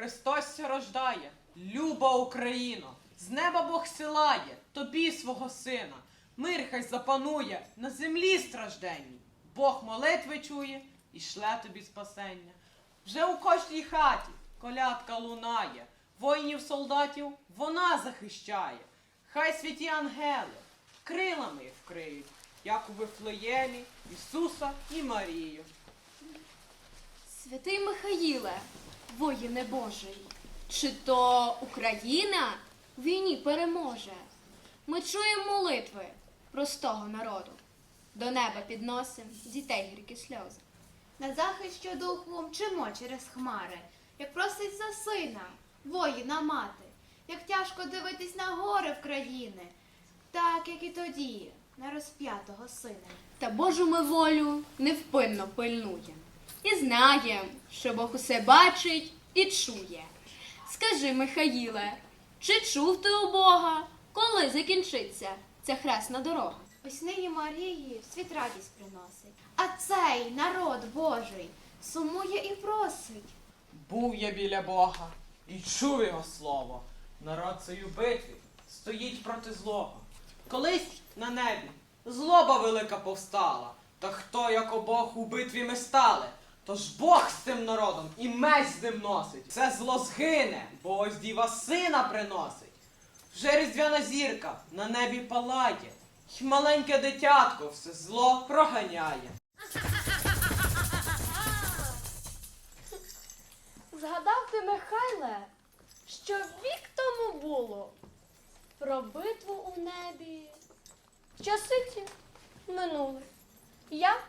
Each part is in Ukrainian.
Христос рождає, люба Україно, з неба Бог силає, тобі свого сина. Мир хай запанує на землі стражденній. Бог молитви чує і шле тобі спасення. Вже у кожній хаті колядка лунає, воїнів солдатів вона захищає. Хай святі ангели крилами вкриють, як у Вифлеємі, Ісуса і Марію. Святий Михаїле, воїне Божий, чи то Україна в війні переможе? Ми чуємо молитви простого народу. До неба підносим дітей гіркі сльози. На захист щодуху мчимо через хмари, як просить за сина, воїна мати, як тяжко дивитись на гори в країни, так як і тоді на розп'ятого сина. Та Божу ми волю невпинно пильнуєм. І знаєм, що Бог усе бачить і чує. Скажи, Михаїле, чи чув ти у Бога, коли закінчиться ця хресна дорога? Ось нині Марії світ радість приносить. А цей народ Божий сумує і просить. Був я біля Бога і чув його слово. Народ цей у битві стоїть проти злого. Колись на небі злоба велика повстала. Та хто, як Бог, у битві ми стали? Тож Бог з цим народом і меч з ним носить. Це зло згине, бо ось діва сина приносить. Вже різдвяна зірка на небі палає, й маленьке дитятко все зло проганяє. Згадав ти, Михайле, що вік тому було про битву у небі. Часи ті минули. Я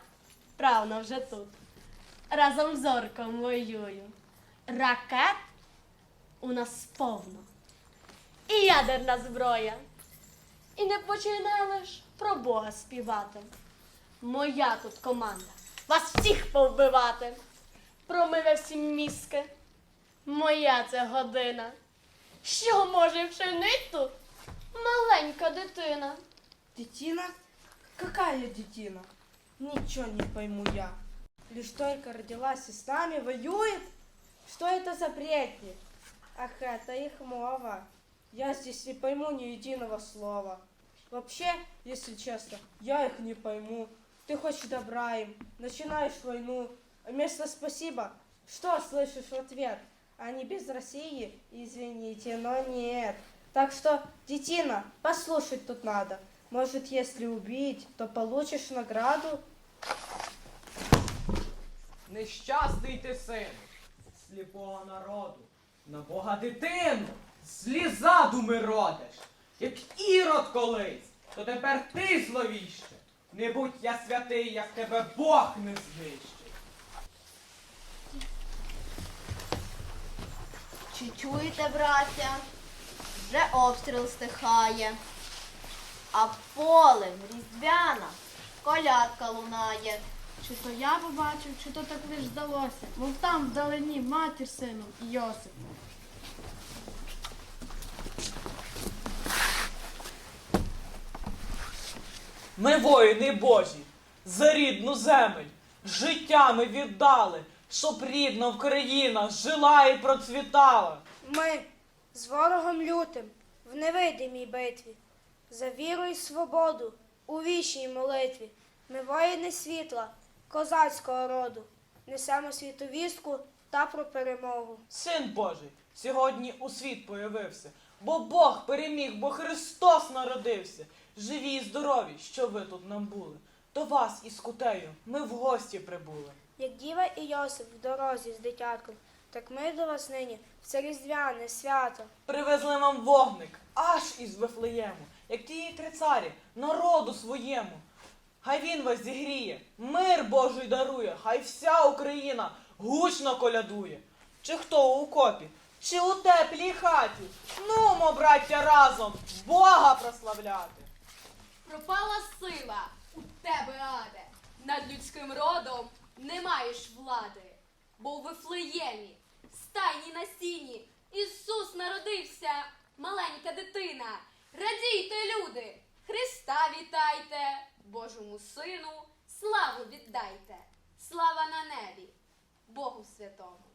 правно вже тут. Разом з зорком воюю. Ракет у нас повно. І ядерна зброя. І не починай лиш про Бога співати. Моя тут команда. Вас всіх повбивати промиве всім мізки. Моя це година. Що може вчинить тут маленька дитина? Детина? Какая детина? Ничего не пойму я. Лишь только родилась и с нами воюет? Что это за бредни? Ах, это их мова. Я здесь не пойму ни единого слова. Вообще, если честно, я их не пойму. Ты хочешь добра им, начинаешь войну. А вместо спасибо, что слышишь в ответ? Они без России, извините, но нет. Так что, детина, послушать тут надо. Может, если убить, то получишь награду? Нещасний ти син сліпого народу, на Бога дитину, сліза думи родиш, як ірод колись, то тепер ти зловіще. Не будь я святий, як тебе Бог не знищить. Чи чуєте, браття? Вже обстріл стихає, а полем різдвяна колядка лунає. Чи то я побачив, чи то так лиш здалося, мов там вдалині матір сином і Йосип. Ми воїни Божі, за рідну земель, життя ми віддали, щоб рідна Україна жила і процвітала. Ми з ворогом лютим в невидимій битві, за віру і свободу у вічній молитві. Ми воїни світла, козацького роду, несемо світовістку та про перемогу. Син Божий сьогодні у світ появився, бо Бог переміг, бо Христос народився. Живі і здорові, що ви тут нам були. До вас із кутею ми в гості прибули. Як діва і Йосип в дорозі з дитятком, так ми до вас нині в це різдвяне свято. Привезли вам вогник аж із Вифлеєму, як тії три царі, народу своєму. Хай він вас зігріє, мир Божий дарує, хай вся Україна гучно колядує. Чи хто у окопі, чи у теплій хаті. Нумо, браття, разом Бога прославляти. Пропала сила у тебе, Аде. Над людським родом не маєш влади. Бо у Вифлеємі, стайні на сіні, Ісус народився, маленька дитина. Радійте, люди, Христа вітайте, Божому Сину, славу віддайте, слава на небі, Богу святому.